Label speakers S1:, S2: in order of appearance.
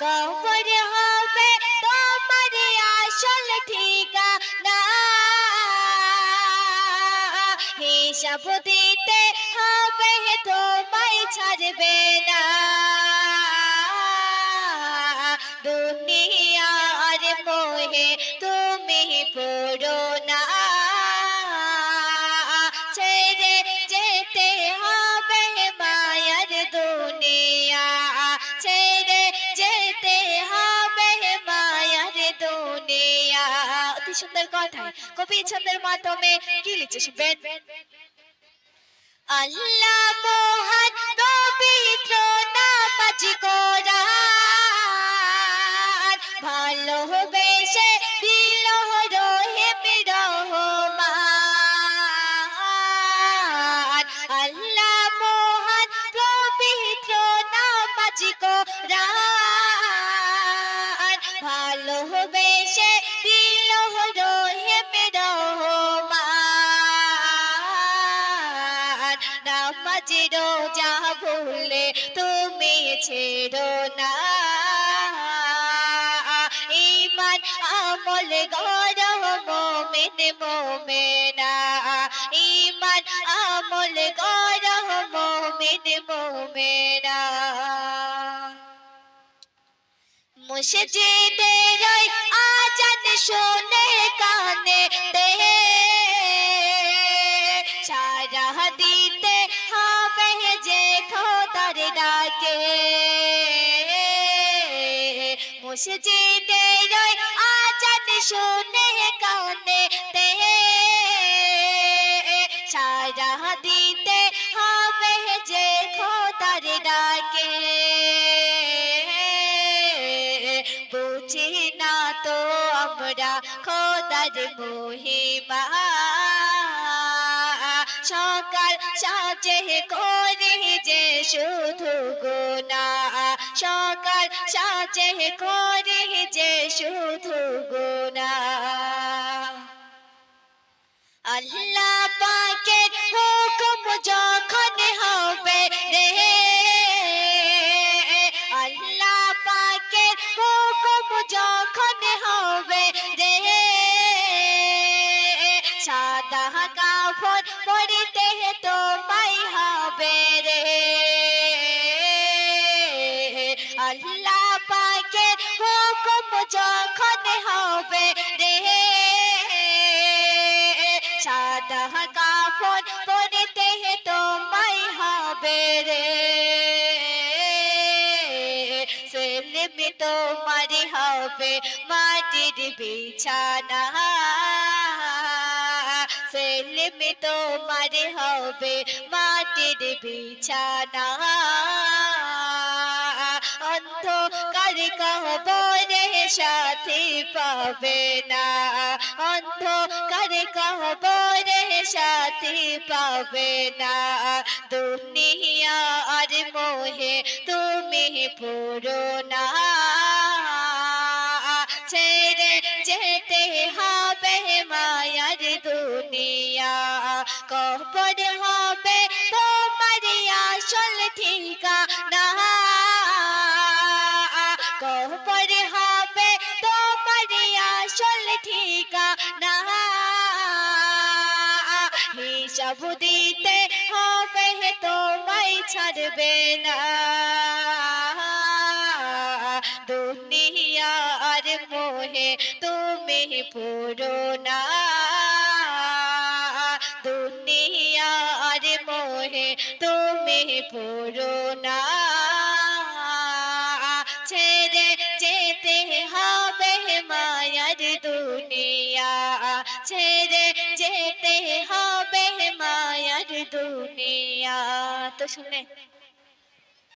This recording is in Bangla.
S1: কবর হবে তোমার আসল ঠিকানা। হিসাব দিতে হবে তোমায় ছাড়বে না। সুন্দর কথায়, কবি ছন্দের মাধ্যমে কি লিখছে শুনবেন? আল্লাহ মহান পবিত্র দিল আল্লাহ মহান পবিত্র নামাজ রোজা ভুলে তুমি ছেড়ো না। ইমান আমল গর মোমেন মোমেনা। ইমান আমল গর মোমেন মোমেনা। মসজিদের আজান শুনে কানে সারা দিতে মসজিদের ওই আজান শুনে কানে দে সারা দিতে হবে যে খোদার ডাকে। বুঝি না তো আমরা খোদার মহিমা। সকাল সাজে করি যে শুধু গোনা সকাল সাজে করি যে শুধু গোনা আল্লাহ পাকে হুকুম যখন হবে রে। আল্লাহ পাকে হুকুম যখন হবে রে। সাদা কাফন পরিতে আল্লাহ পাকের হুকুম যখন হবে রে। সাদা কাফন পরিতে তোমায় হবে রে। সেলিমি তোমার হবে মাটির বিছানা। সেলিমি তোমার হবে মাটির বিছানা। অন্ধকার কবরে সাথী পাবে না। অন্ধকার কবরে সাথী পাবে না। দুনিয়া আর মোহে তুমি পুরো না। ছেড়ে যেতে হবে মায়ার দুনিয়া। কবর হবে তোমার আসল ঠিকানা। হিসাব দিতে হবে তোমায় ছাড়বে না। দুনিয়া আর মোহে তুমি পুরো না। দুনিয়া আর মোহে তুমি পুরো না। ছেড়ে যেতে হবে মায়ার দুনিয়া। ছেড়ে যেতে হবে দুনিয়া। তো শুনে